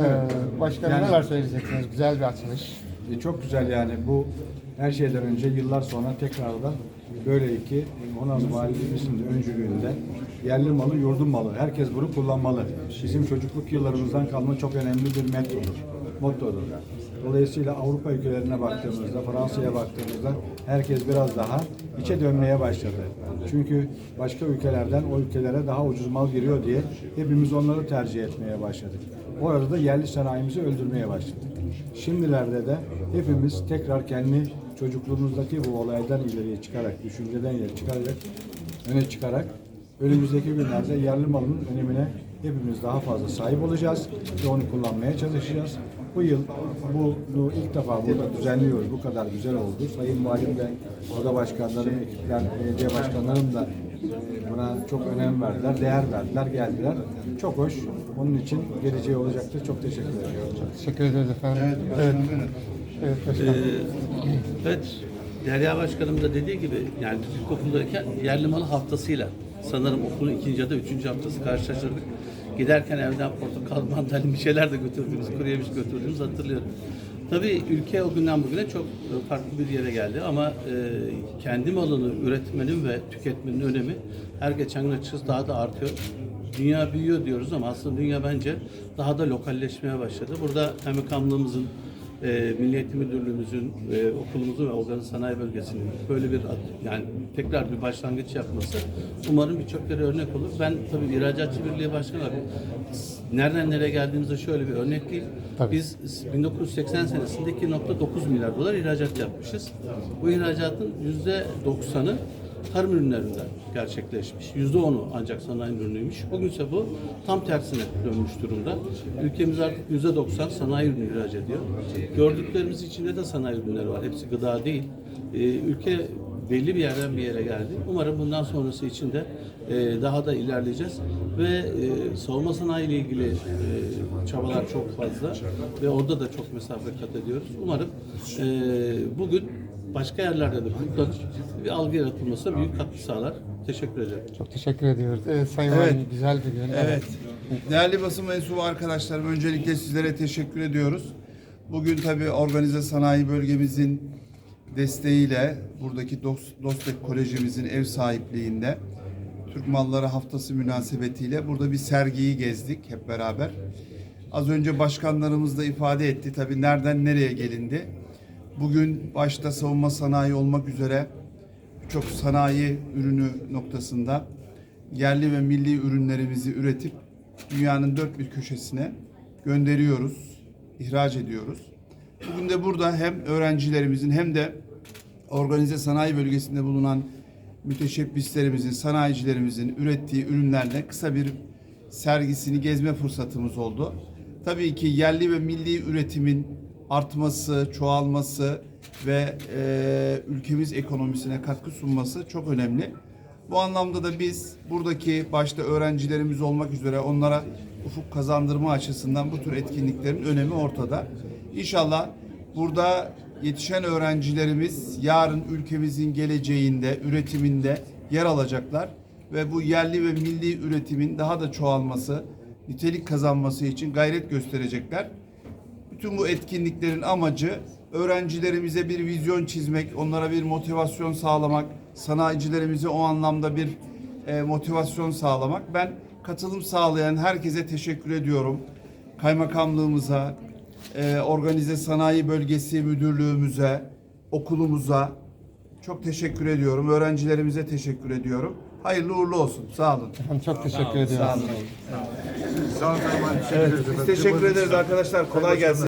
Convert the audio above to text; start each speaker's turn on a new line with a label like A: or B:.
A: Ee, başkanım
B: Yani-
A: neler söyleyeceksiniz? Güzel bir açılış.
B: E, çok güzel yani bu her şeyden önce yıllar sonra tekrardan böyle iki Honaz Valimizin de öncülüğünde yerli malı yurdun malı. Herkes bunu kullanmalı. Bizim çocukluk yıllarımızdan kalma çok önemli bir metodur. Mottodur. Dolayısıyla Avrupa ülkelerine baktığımızda, Fransa'ya baktığımızda herkes biraz daha içe dönmeye başladı. Çünkü başka ülkelerden o ülkelere daha ucuz mal giriyor diye hepimiz onları tercih etmeye başladık. O arada yerli sanayimizi öldürmeye başladık. Şimdilerde de hepimiz tekrar kendi çocukluğumuzdaki bu olaydan ileriye çıkarak, düşünceden ileri çıkarak, öne çıkarak önümüzdeki günlerde yerli malın önemine hepimiz daha fazla sahip olacağız ve onu kullanmaya çalışacağız. Bu yıl bu, bu ilk defa burada düzenliyoruz. Bu kadar güzel oldu. Sayın Valim de, oda başkanlarım, ekipler, belediye başkanlarım da e, buna çok önem verdiler, değer verdiler, geldiler. Çok hoş. Onun için geleceği olacaktır. Çok teşekkür ediyorum.
A: Teşekkür ederiz efendim. Evet. Evet, başkanım.
C: Evet, Derya Başkanım da dediği gibi yani ilkokuldayken yerli malı haftasıyla sanırım okulun ikinci ya da üçüncü haftası karşılaştırdık. Giderken evden portakal, mandalina bir şeyler de götürdüğümüz, kuru yemiş götürdüğümüzü hatırlıyorum. Tabii ülke o günden bugüne çok e, farklı bir yere geldi ama e, kendi malını üretmenin ve tüketmenin önemi her geçen gün açıkçası daha da artıyor. Dünya büyüyor diyoruz ama aslında dünya bence daha da lokalleşmeye başladı. Burada kaymakamlığımızın e, Milli Eğitim Müdürlüğümüzün, e, okulumuzun ve Organize Sanayi Bölgesi'nin böyle bir yani tekrar bir başlangıç yapması umarım birçok yere örnek olur. Ben tabii İhracatçı Birliği Başkanı olarak nereden nereye geldiğimizde şöyle bir örnekleyeyim.
A: Tabii.
C: Biz 1980 senesinde 2.9 milyar dolar ihracat yapmışız. Bu ihracatın %90'ı tarım ürünlerinden gerçekleşmiş. Yüzde onu ancak sanayi ürünüymüş. Bugünse bu tam tersine dönmüş durumda. Ülkemiz artık yüzde doksan sanayi ürünü ihraç ediyor. Gördüklerimiz içinde de sanayi ürünleri var. Hepsi gıda değil. Ee, ülke belli bir yerden bir yere geldi. Umarım bundan sonrası için de e, daha da ilerleyeceğiz ve e, savunma sanayi ile ilgili e, çabalar çok fazla ve orada da çok mesafe kat ediyoruz. Umarım e, bugün başka yerlerde de kutlanıp bir algı yaratılmasına büyük katkı sağlar. Teşekkür ederim.
A: Çok teşekkür ediyoruz. Evet, Sayın
D: Evet.
A: Valim güzel bir gün.
D: Evet. Değerli basın mensubu arkadaşlarım öncelikle sizlere teşekkür ediyoruz. Bugün tabii organize sanayi bölgemizin desteğiyle buradaki Dost- Dostek Kolejimizin ev sahipliğinde Türk Malları Haftası münasebetiyle burada bir sergiyi gezdik hep beraber. Az önce başkanlarımız da ifade etti tabii nereden nereye gelindi. Bugün başta savunma sanayi olmak üzere birçok sanayi ürünü noktasında yerli ve milli ürünlerimizi üretip dünyanın dört bir köşesine gönderiyoruz, ihraç ediyoruz. Bugün de burada hem öğrencilerimizin hem de organize sanayi bölgesinde bulunan müteşebbislerimizin, sanayicilerimizin ürettiği ürünlerle kısa bir sergisini gezme fırsatımız oldu. Tabii ki yerli ve milli üretimin artması, çoğalması ve e, ülkemiz ekonomisine katkı sunması çok önemli. Bu anlamda da biz buradaki başta öğrencilerimiz olmak üzere onlara ufuk kazandırma açısından bu tür etkinliklerin önemi ortada. İnşallah burada yetişen öğrencilerimiz yarın ülkemizin geleceğinde, üretiminde yer alacaklar ve bu yerli ve milli üretimin daha da çoğalması, nitelik kazanması için gayret gösterecekler. Bütün bu etkinliklerin amacı öğrencilerimize bir vizyon çizmek, onlara bir motivasyon sağlamak, sanayicilerimize o anlamda bir e, motivasyon sağlamak. Ben katılım sağlayan herkese teşekkür ediyorum. Kaymakamlığımıza, e, Organize Sanayi Bölgesi Müdürlüğümüze, okulumuza çok teşekkür ediyorum. Öğrencilerimize teşekkür ediyorum. Hayırlı uğurlu olsun. Sağ olun.
A: Efendim çok teşekkür ediyoruz.
D: Evet, biz teşekkür ederiz arkadaşlar. Kolay gelsin.